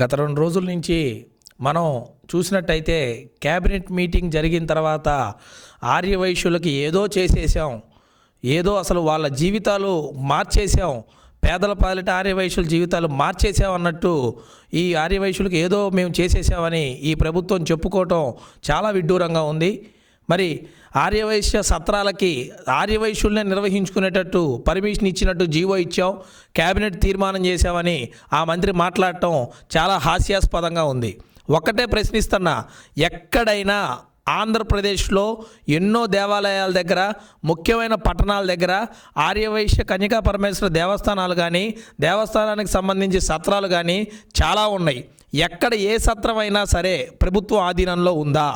గత రెండు రోజుల నుంచి మనం చూసినట్టయితే క్యాబినెట్ మీటింగ్ జరిగిన తర్వాత ఆర్యవైశ్యులకి ఏదో చేసేసాం ఏదో అసలు వాళ్ళ జీవితాలు మార్చేసాం పేదల పాలిట ఆర్యవైశ్యుల జీవితాలు మార్చేసామన్నట్టు ఈ ఆర్యవైశ్యులకు ఏదో మేము చేసేసామని ఈ ప్రభుత్వం చెప్పుకోవటం చాలా విడ్డూరంగా ఉంది. మరి ఆర్యవైశ్య సత్రాలకి ఆర్యవైశ్యుల్నే నిర్వహించుకునేటట్టు పర్మిషన్ ఇచ్చినట్టు జీవో ఇచ్చాం కేబినెట్ తీర్మానం చేశామని ఆ మంత్రి మాట్లాడటం చాలా హాస్యాస్పదంగా ఉంది. ఒక్కటే ప్రశ్నిస్తున్నా ఎక్కడైనా ఆంధ్రప్రదేశ్లో ఎన్నో దేవాలయాల దగ్గర ముఖ్యమైన పట్టణాల దగ్గర ఆర్యవైశ్య కన్యకా పరమేశ్వర దేవస్థానాలు కానీ దేవస్థానానికి సంబంధించి సత్రాలు కానీ చాలా ఉన్నాయి. ఎక్కడ ఏ సత్రం అయినా సరే ప్రభుత్వ ఆధీనంలో ఉందా?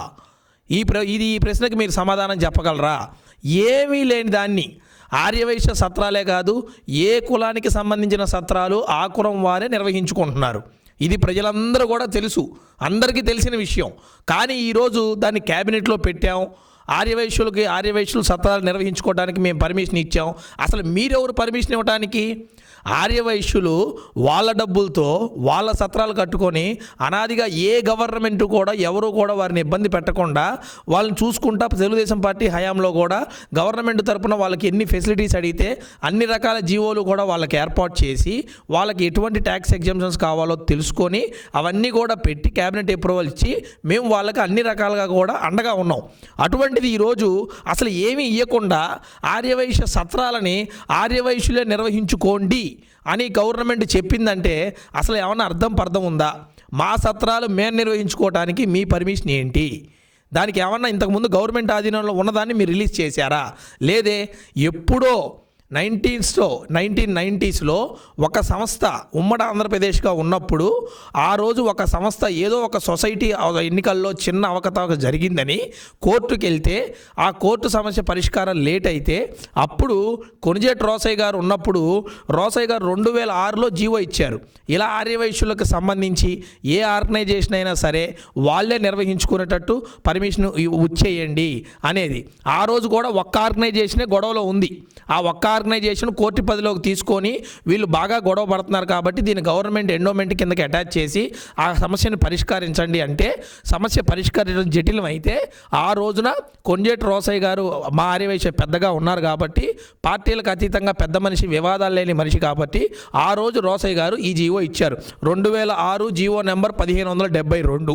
ఈ ప్ర ఇది ఈ ప్రశ్నకి మీరు సమాధానం చెప్పగలరా? ఏమీ లేని దాన్ని. ఆర్యవైశ్య సత్రాలే కాదు ఏ కులానికి సంబంధించిన సత్రాలు ఆ కులం వారే నిర్వహించుకుంటున్నారు. ఇది ప్రజలందరూ కూడా తెలుసు. అందరికీ తెలిసిన విషయం. కానీ ఈరోజు దాన్ని క్యాబినెట్లో పెట్టాం. ఆర్యవైశ్యులకి ఆర్యవైశ్యులు సత్రాలు నిర్వహించుకోవడానికి మేము పర్మిషన్ ఇచ్చాం. అసలు మీరెవరు పర్మిషన్ ఇవ్వడానికి ఆర్యవైశ్యులు వాళ్ళ డబ్బులతో వాళ్ళ సత్రాలు కట్టుకొని అనాదిగా ఏ గవర్నమెంట్ కూడా ఎవరు కూడా వారిని ఇబ్బంది పెట్టకుండా వాళ్ళని చూసుకుంటా తెలుగుదేశం పార్టీ హయాంలో కూడా గవర్నమెంట్ తరపున వాళ్ళకి ఎన్ని ఫెసిలిటీస్ అడిగితే అన్ని రకాల జీవోలు కూడా వాళ్ళకి ఏర్పాటు చేసి వాళ్ళకి ఎటువంటి ట్యాక్స్ ఎగ్జామ్షన్స్ కావాలో తెలుసుకొని అవన్నీ కూడా పెట్టి క్యాబినెట్ అప్రూవల్ ఇచ్చి మేము వాళ్ళకి అన్ని రకాలుగా కూడా అండగా ఉన్నాం. అటువంటి అటువంటిది ఈరోజు అసలు ఏమీ ఇవ్వకుండా ఆర్యవైశ్య సత్రాలని ఆర్యవైశ్యులే నిర్వహించుకోండి అని గవర్నమెంట్ చెప్పిందంటే అసలు ఏమన్నా అర్థం పర్థం ఉందా? మా సత్రాలు మేము నిర్వహించుకోవడానికి మీ పర్మిషన్ ఏంటి? దానికి ఏమన్నా ఇంతకుముందు గవర్నమెంట్ ఆధీనంలో ఉన్నదాన్ని మీరు రిలీజ్ చేశారా? లేదే ఎప్పుడో నైన్టీన్స్లో నైన్టీన్ నైంటీస్లో ఒక సంస్థ ఉమ్మడి ఆంధ్రప్రదేశ్గా ఉన్నప్పుడు ఆ రోజు ఒక సంస్థ ఏదో ఒక సొసైటీ ఎన్నికల్లో చిన్న అవకతవక జరిగిందని కోర్టుకి వెళ్తే ఆ కోర్టు సమస్య పరిష్కారం లేట్ అయితే అప్పుడు కొనిజేటి రోసయ్య గారు ఉన్నప్పుడు రోసయ్య గారు రెండు వేల ఆరులో జీవో ఇచ్చారు. ఇలా ఆర్యవైశ్యులకు సంబంధించి ఏ ఆర్గనైజేషన్ అయినా సరే వాళ్ళే నిర్వహించుకునేటట్టు పర్మిషన్ ఇచ్చేయండి అనేది. ఆ రోజు కూడా ఒక్క ఆర్గనైజేషనే గొడవలో ఉంది. ఆ ఒక్క ఆర్గనైజేషన్ కోర్టు పదిలోకి తీసుకొని వీళ్ళు బాగా గొడవ పడుతున్నారు కాబట్టి దీన్ని గవర్నమెంట్ ఎండోమెంట్ కిందకి అటాచ్ చేసి ఆ సమస్యను పరిష్కరించండి అంటే సమస్య పరిష్కరించడం జటిలం అయితే ఆ రోజున కొంజేటి రోసయ్య గారు మా ఆర్యవైశ్య పెద్దగా ఉన్నారు కాబట్టి పార్టీలకు అతీతంగా పెద్ద మనిషి వివాదాలు లేని మనిషి కాబట్టి ఆ రోజు రోసయ్య గారు ఈ జీవో ఇచ్చారు. రెండు వేల ఆరు జీవో నెంబర్ పదిహేను వందల డెబ్బై రెండు.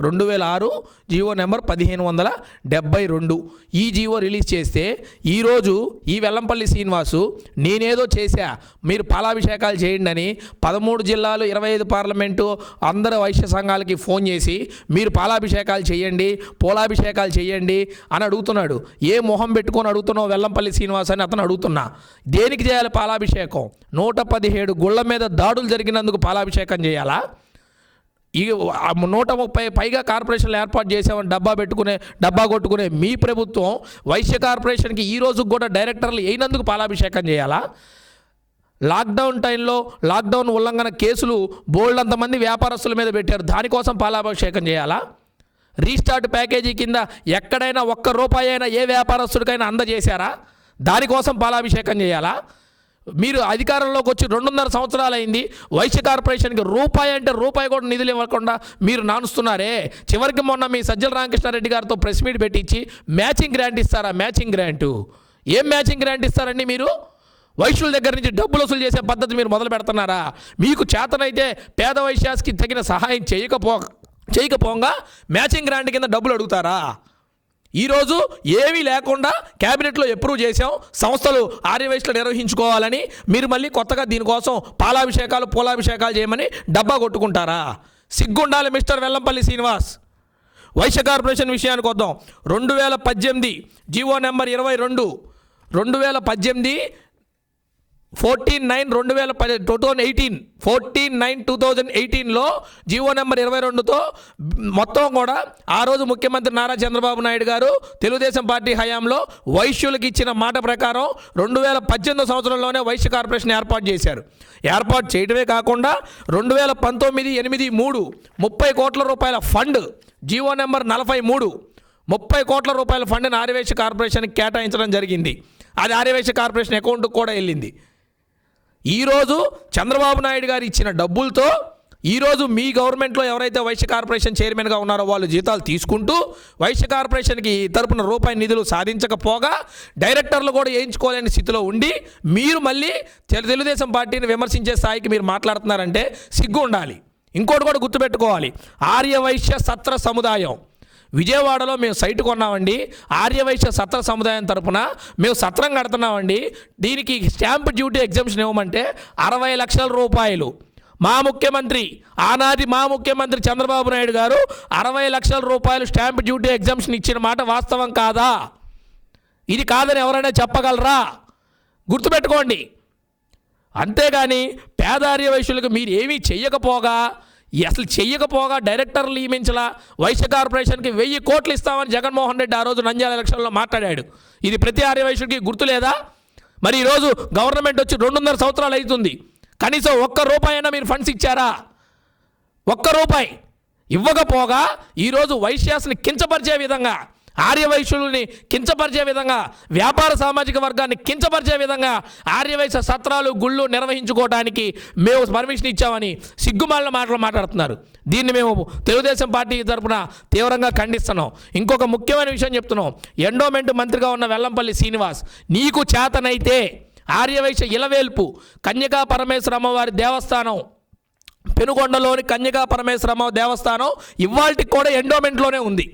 రెండు వేల ఆరు జీవో నెంబర్ పదిహేను వందల డెబ్బై రెండు. ఈ జీవో రిలీజ్ చేస్తే ఈరోజు ఈ వెల్లంపల్లి శ్రీనివాసు నేనేదో చేశా. మీరు పాలాభిషేకాలు చేయండి అని పదమూడు జిల్లాలు ఇరవై ఐదు పార్లమెంటు అందరు వైశ్య సంఘాలకి ఫోన్ చేసి మీరు పాలాభిషేకాలు చేయండి పోలాభిషేకాలు చేయండి అని అడుగుతున్నాడు. ఏ మొహం పెట్టుకొని అడుగుతున్నావు వెల్లంపల్లి శ్రీనివాస్ అని అతను అడుగుతున్నా. దేనికి చేయాలి పాలాభిషేకం? నూట పదిహేడు గుళ్ళ మీద దాడులు జరిగినందుకు పాలాభిషేకం చేయాలా? ఈ నూట ముప్పై పైగా కార్పొరేషన్లు ఏర్పాటు చేసామని డబ్బా పెట్టుకునే డబ్బా కొట్టుకునే మీ ప్రభుత్వం వైశ్య కార్పొరేషన్కి ఈ రోజు కూడా డైరెక్టర్లు అయినందుకు పాలాభిషేకం చేయాలా? లాక్డౌన్ టైంలో లాక్డౌన్ ఉల్లంఘన కేసులు బోల్డ్ అంతమంది వ్యాపారస్తుల మీద పెట్టారు. దానికోసం పాలాభిషేకం చేయాలా? రీస్టార్ట్ ప్యాకేజీ కింద ఎక్కడైనా ఒక్క రూపాయి అయినా ఏ వ్యాపారస్తుడికైనా అందజేశారా? దానికోసం పాలాభిషేకం చేయాలా? మీరు అధికారంలోకి వచ్చి రెండున్నర సంవత్సరాలు అయింది వైశ్య కార్పొరేషన్కి రూపాయి అంటే రూపాయి కూడా నిధులు ఇవ్వకుండా మీరు నానుస్తున్నారే. చివరికి మొన్న మీ సజ్జల రామకృష్ణారెడ్డి గారితో ప్రెస్ మీట్ పెట్టించి మ్యాచింగ్ గ్రాంట్ ఇస్తారా? Matching grant. ఏం మ్యాచింగ్ గ్రాంట్ ఇస్తారండి మీరు? వైశ్యుల దగ్గర నుంచి డబ్బులు వసూలు చేసే పద్ధతి మీరు మొదలు పెడుతున్నారా? మీకు చేతనైతే పేద వైశ్యాస్కి తగిన సహాయం చేయకపో చేయకపోగా మ్యాచింగ్ గ్రాంట్ కింద డబ్బులు అడుగుతారా? ఈరోజు ఏమీ లేకుండా క్యాబినెట్లో అప్రూవ్ చేసాం సంస్థలు ఆర్యవైశ్యులు నిర్వహించుకోవాలని మీరు మళ్ళీ కొత్తగా దీనికోసం పాలాభిషేకాలు పూలాభిషేకాలు చేయమని డబ్బా కొట్టుకుంటారా? సిగ్గుండాలి మిస్టర్ వెల్లంపల్లి శ్రీనివాస్. వైశ్య కార్పొరేషన్ విషయానికి వద్దాం. రెండు వేల పద్దెనిమిది జీవో నెంబర్ ఇరవై రెండు. రెండు వేల పద్దెనిమిది ఫోర్టీన్ నైన్ రెండు వేల పది two thousand eighteen. Fourteen nine two thousand ఎయిటీన్లో జీవో నెంబర్ ఇరవై రెండుతో మొత్తం కూడా ఆ రోజు ముఖ్యమంత్రి నారా చంద్రబాబు నాయుడు గారు తెలుగుదేశం పార్టీ హయాంలో వైశ్యులకు ఇచ్చిన మాట ప్రకారం రెండు వేల పద్దెనిమిది సంవత్సరంలోనే వైశ్య కార్పొరేషన్ ఏర్పాటు చేశారు. ఏర్పాటు చేయడమే కాకుండా రెండు వేల పంతొమ్మిది ఎనిమిది మూడు ముప్పై కోట్ల రూపాయల ఫండ్ జీవో నెంబర్ నలభై మూడు ముప్పై కోట్ల రూపాయల ఫండ్ని ఆర్యవేశ కార్పొరేషన్కి కేటాయించడం జరిగింది. అది ఆర్యవేశ కార్పొరేషన్ అకౌంట్కి కూడా వెళ్ళింది. ఈరోజు చంద్రబాబు నాయుడు గారు ఇచ్చిన డబ్బులతో ఈరోజు మీ గవర్నమెంట్లో ఎవరైతే వైశ్య కార్పొరేషన్ చైర్మన్గా ఉన్నారో వాళ్ళు జీతాలు తీసుకుంటూ వైశ్య కార్పొరేషన్కి ఈ తరపున రూపాయి నిధులు సాధించకపోగా డైరెక్టర్లు కూడా వేయించుకోలేని స్థితిలో ఉండి మీరు మళ్ళీ తెలుగుదేశం పార్టీని విమర్శించే స్థాయికి మీరు మాట్లాడుతున్నారంటే సిగ్గు ఉండాలి. ఇంకోటి కూడా గుర్తుపెట్టుకోవాలి. ఆర్య వైశ్య సత్ర సముదాయం. విజయవాడలో మేము సైట్ కొన్నామండి. ఆర్యవైశ్య సత్ర సముదాయం తరపున మేము సత్రం కడుతున్నామండి. దీనికి స్టాంప్ డ్యూటీ ఎగ్జామ్షన్ ఇవ్వమంటే అరవై లక్షల రూపాయలు. మా ముఖ్యమంత్రి ఆనాటి మా ముఖ్యమంత్రి చంద్రబాబు నాయుడు గారు అరవై లక్షల రూపాయలు స్టాంప్ డ్యూటీ ఎగ్జామ్షన్ ఇచ్చిన మాట వాస్తవం కాదా? ఇది కాదని ఎవరైనా చెప్పగలరా? గుర్తుపెట్టుకోండి. అంతేగాని పేదార్య వైశ్యులకు మీరు ఏమీ చెయ్యకపోగా అసలు చెయ్యకపోగా డైరెక్టర్లు నియమించలా. వైశ్య కార్పొరేషన్కి వెయ్యి కోట్లు ఇస్తామని జగన్మోహన్ రెడ్డి ఆ రోజు నంద్యాల ఎలక్షన్లో మాట్లాడాడు. ఇది ప్రతి ఆర్య వైశ్యుడికి గుర్తు లేదా? మరి ఈరోజు గవర్నమెంట్ వచ్చి రెండున్నర సంవత్సరాలు అవుతుంది. కనీసం ఒక్క రూపాయి అయినా మీరు ఫండ్స్ ఇచ్చారా? ఒక్క రూపాయి ఇవ్వకపోగా ఈరోజు వైశ్యాస్ని కించపరిచే విధంగా ఆర్యవైశ్యుల్ని కించపరిచే విధంగా వ్యాపార సామాజిక వర్గాన్ని కించపరిచే విధంగా ఆర్యవైశ్య సత్రాలు గుళ్ళు నిర్వహించుకోవడానికి మేము పర్మిషన్ ఇచ్చామని సిగ్గుమాలిన మాటలు మాట్లాడుతున్నారు. దీన్ని మేము తెలుగుదేశం పార్టీ తరఫున తీవ్రంగా ఖండిస్తున్నాం. ఇంకొక ముఖ్యమైన విషయం చెప్తున్నాం. ఎండోమెంట్ మంత్రిగా ఉన్న వెల్లంపల్లి శ్రీనివాస్ నీకు చేతనైతే ఆర్యవైశ్య ఇలవేల్పు కన్యకా పరమేశ్వర అమ్మవారి దేవస్థానం పెనుగొండలోని కన్యకా పరమేశ్వరమ్మ దేవస్థానం ఇవాళకి కూడా ఎండోమెంట్లోనే ఉంది.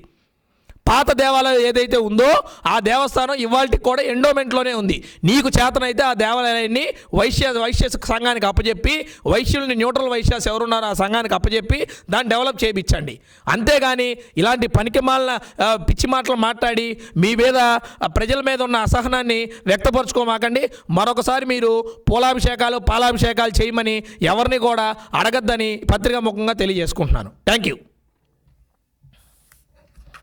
పాత దేవాలయం ఏదైతే ఉందో ఆ దేవస్థానం ఇవాళకి కూడా ఎండోమెంట్లోనే ఉంది. నీకు చేతనైతే ఆ దేవాలయాన్ని వైశ్య వైశ్య సంఘానికి అప్పచెప్పి వైశ్యుల్ని న్యూట్రల్ వైశ్యాస్ ఎవరున్నారో ఆ సంఘానికి అప్పచెప్పి దాన్ని డెవలప్ చేయించండి అంతేగాని ఇలాంటి పనికిమాలిన పిచ్చి మాటలు మాట్లాడి మీ మీద ప్రజల మీద ఉన్న అసహనాన్ని వ్యక్తపరచుకోమాకండి. మరొకసారి మీరు పూలాభిషేకాలు పాలాభిషేకాలు చేయమని ఎవరిని కూడా అడగద్దని పత్రికా ముఖంగా తెలియజేసుకుంటున్నాను. Thank you